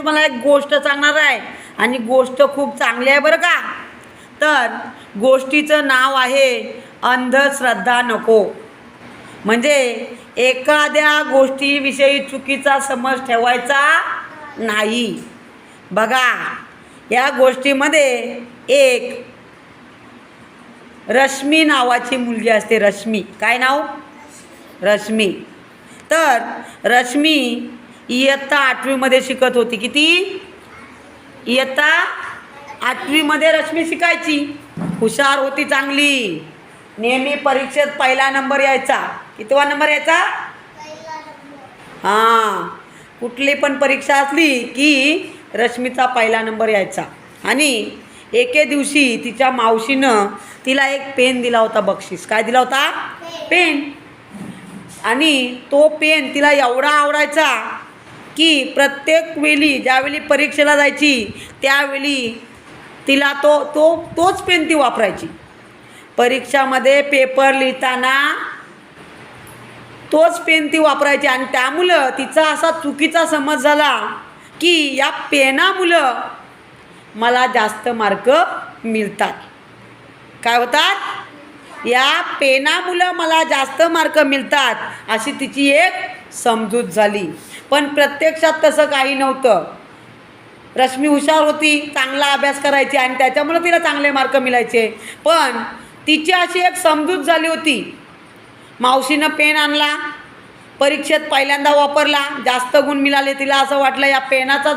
तुम्हाला एक गोष्ट सांगणार आहे. आणि गोष्ट खूप चांगली आहे बरं का? तर गोष्टीचं नाव आहे अंधश्रद्धा नको. म्हणजे एखाद्या गोष्टीविषयी चुकीचा समज ठेवायचा नाही. बघा या गोष्टीमध्ये एक रश्मी नावाची मुलगी असते रश्मी. काय नाव? रश्मी. तर रश्मी इयत्ता आठवीमध्ये शिकत होती. किती? इयत्ता आठवीमध्ये रश्मी शिकायची. हुशार होती चांगली. नेहमी परीक्षेत पहिला नंबर यायचा. कितवा नंबर यायचा? हां. कुठली पण परीक्षा असली की रश्मीचा पहिला नंबर यायचा. आणि एके दिवशी तिच्या मावशीनं तिला एक पेन दिला होता बक्षीस. काय दिला होता? पेन. आणि तो पेन तिला एवढा आवडायचा की प्रत्येक वेळी ज्यावेळी परीक्षेला जायची त्यावेळी तिला तो तो तोच पेन ती वापरायची. परीक्षामध्ये पेपर लिहिताना तोच पेन ती वापरायची. आणि त्यामुळं तिचा असा चुकीचा समज झाला की या पेनामुळं मला जास्त मार्क मिळतात. काय होतात? या पेनामुळं मला जास्त मार्क मिळतात अशी तिची एक समजूत झाली. पण प्रत्यक्षात तसं काही नव्हतं. रश्मी हुशार होती चांगला अभ्यास करायची आणि त्याच्यामुळं तिला चांगले मार्क मिळायचे. पण तिची अशी एक समजूत झाली होती. मावशीनं पेन आणला परीक्षेत पहिल्यांदा वापरला जास्त गुण मिळाले तिला असं वाटलं या पेनाचाच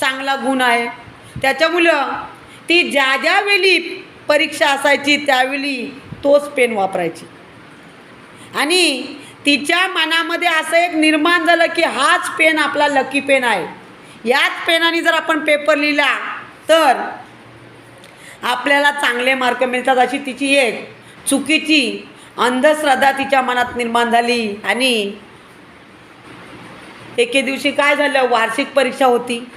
चांगला गुण आहे. त्याच्यामुळं ती ज्या ज्यावेळी परीक्षा असायची त्यावेळी तोच पेन वापरायची. आणि तिच्या मनामध्ये असं एक निर्माण झालं की हाच पेन आपला लकी पेन आहे. याच पेनाने जर आपण पेपर लिहिला तर आपल्याला चांगले मार्क मिळतात अशी तिची एक चुकीची अंधश्रद्धा तिच्या मनात निर्माण झाली. आणि एके दिवशी काय झालं? वार्षिक परीक्षा होती.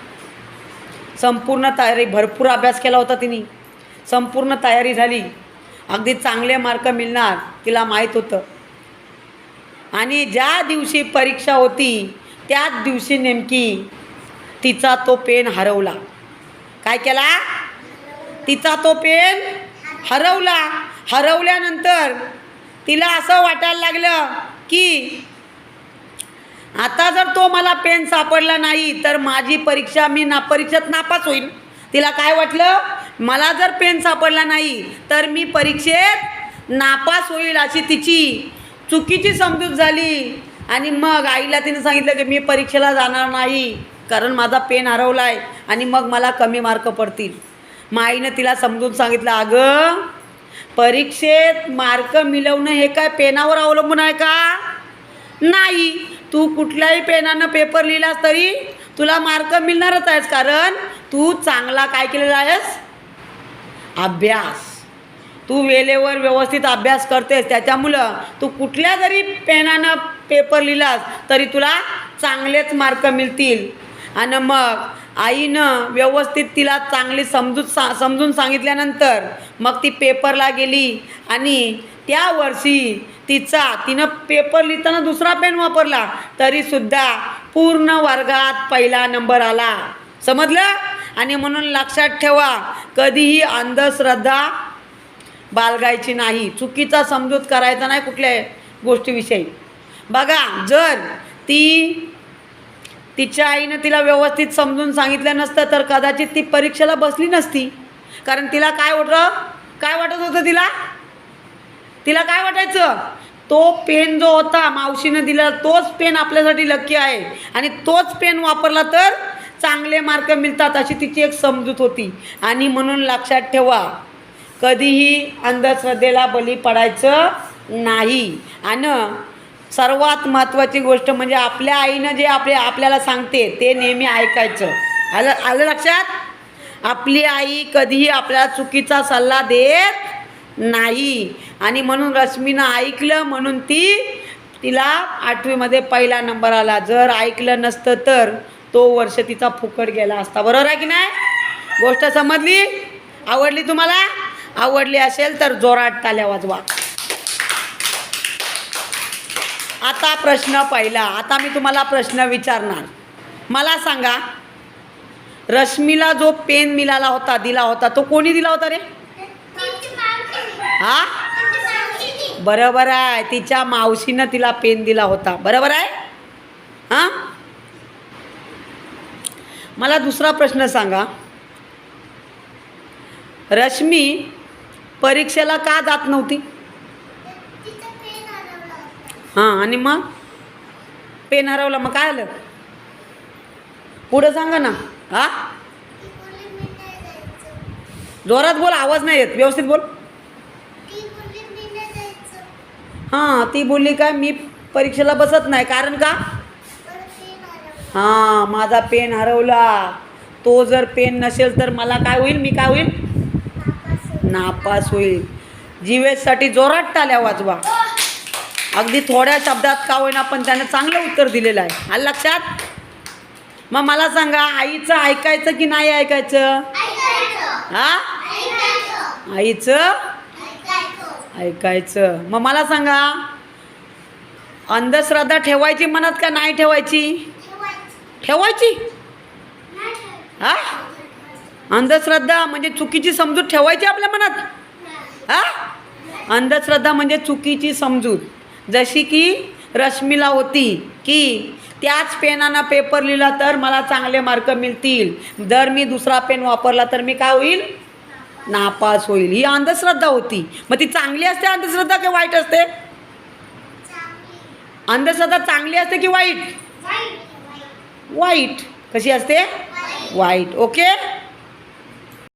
संपूर्ण तयारी भरपूर अभ्यास केला होता तिने. संपूर्ण तयारी झाली. अगदी चांगले मार्क मिळणार तिला माहीत होतं. आणि ज्या दिवशी परीक्षा होती त्याच दिवशी नेमकी तिचा तो पेन हरवला. काय केला? तिचा तो पेन हरवला. हरवल्यानंतर तिला असं वाटायला लागलं की आता जर तो मला पेन सापडला नाही तर माझी परीक्षा मी ना परीक्षेत नापास होईल तिला काय वाटलं? मला जर पेन सापडला नाही तर मी परीक्षेत नापास होईल अशी तिची चुकीची समजूत झाली. आणि मग आईला तिने सांगितलं की मी परीक्षेला जाणार नाही कारण माझा पेन हरवला आहे आणि मग मला कमी मार्क पडतील. मग आईनं तिला समजून सांगितलं अगं परीक्षेत मार्क मिळवणं हे काय पेनावर अवलंबून आहे का? नाही तू कुठल्याही पेनानं पेपर लिहिलास तरी तुला मार्क मिळणारच आहेस कारण तू चांगला काय केलेला आहेस? अभ्यास. तू वेळेवर व्यवस्थित अभ्यास करतेस त्याच्यामुळं तू कुठल्या जरी पेनानं पेपर लिहिलास तरी तुला चांगलेच मार्क मिळतील. आणि मग आईनं व्यवस्थित तिला चांगली समजूत सा समजून सांगितल्यानंतर मग ती पेपरला गेली आणि त्या वर्षी तिचा तिनं पेपर लिहिताना दुसरा पेन वापरला तरीसुद्धा पूर्ण वर्गात पहिला नंबर आला. समजलं? आणि म्हणून लक्षात ठेवा कधीही अंधश्रद्धा बाळगायची नाही. चुकीचा समजूत करायचा नाही कुठल्या गोष्टीविषयी. बघा जर ती तिच्या आईनं तिला व्यवस्थित समजून सांगितलं नसतं तर कदाचित ती परीक्षेला बसली नसती. कारण तिला काय वाटलं? काय वाटत होतं तिला? तिला काय वाटायचं? तो पेन जो होता मावशीनं दिला तोच पेन आपल्यासाठी लक्की आहे. आणि तोच पेन वापरला तर चांगले मार्क मिळतात अशी तिची एक समजूत होती. आणि म्हणून लक्षात ठेवा कधीही अंधश्रद्धेला बली पडायचं नाही. आणि सर्वात महत्त्वाची गोष्ट म्हणजे आपल्या आईनं जे आपले आपल्याला सांगते ते नेहमी ऐकायचं. आलं आलं लक्षात? आपली आई कधीही आपल्याला चुकीचा सल्ला देत नाही. आणि म्हणून रश्मीनं ऐकलं म्हणून ती तिला आठवीमध्ये पहिला नंबर आला. जर ऐकलं नसतं तर तो वर्ष तिचा फुकट गेला असता. बरोबर आहे की नाही? गोष्ट समजली? आवडली तुम्हाला? आवडली असेल तर जोरात टाल्या वाजवा. आता प्रश्न पहिला. आता मी तुम्हाला प्रश्न विचारणार. मला सांगा रश्मीला जो पेन मिळाला होता दिला होता तो कोणी दिला होता रे? हा? बरोबर आहे. तिच्या मावशीनं तिला पेन दिला होता. बरोबर आहे? हां? मला दुसरा प्रश्न सांगा. रश्मी परीक्षेला का जात नव्हती? हां आणि मग? पेन हरवला मग काय आलं? पुढं सांगा ना. हा? जोरात बोल आवाज नाही येत. व्यवस्थित बोल. हां ती बोलली काय मी परीक्षेला बसत नाही. कारण का? हां माझा पेन हरवला. तो जर पेन नसेल तर मला काय होईल? मी काय होईल? नापास होईल. जीवेससाठी जोरात टाल्या वाजवा. अगदी थोड्या शब्दात का होईना पण त्यानं चांगलं उत्तर दिलेलं आहे. आलं लक्षात? मग मला सांगा आईचं ऐकायचं की नाही ऐकायचं? हा? आईचं ऐकायचं. मग मला सांगा अंधश्रद्धा ठेवायची मनात का नाही ठेवायची? ठेवायची. हा? अंधश्रद्धा म्हणजे चुकीची समजूत ठेवायची आपल्या मनात? हा? अंधश्रद्धा म्हणजे चुकीची समजूत. जशी की रश्मीला होती की त्याच पेनानं पेपर लिहिला तर मला चांगले मार्क मिळतील. जर मी दुसरा पेन वापरला तर मी काय होईल? नापास होईल. ही अंधश्रद्धा होती. मग ती चांगली असते अंधश्रद्धा की वाईट असते? अंधश्रद्धा चांगली असते की वाईट? वाईट. कशी असते? वाईट. ओके?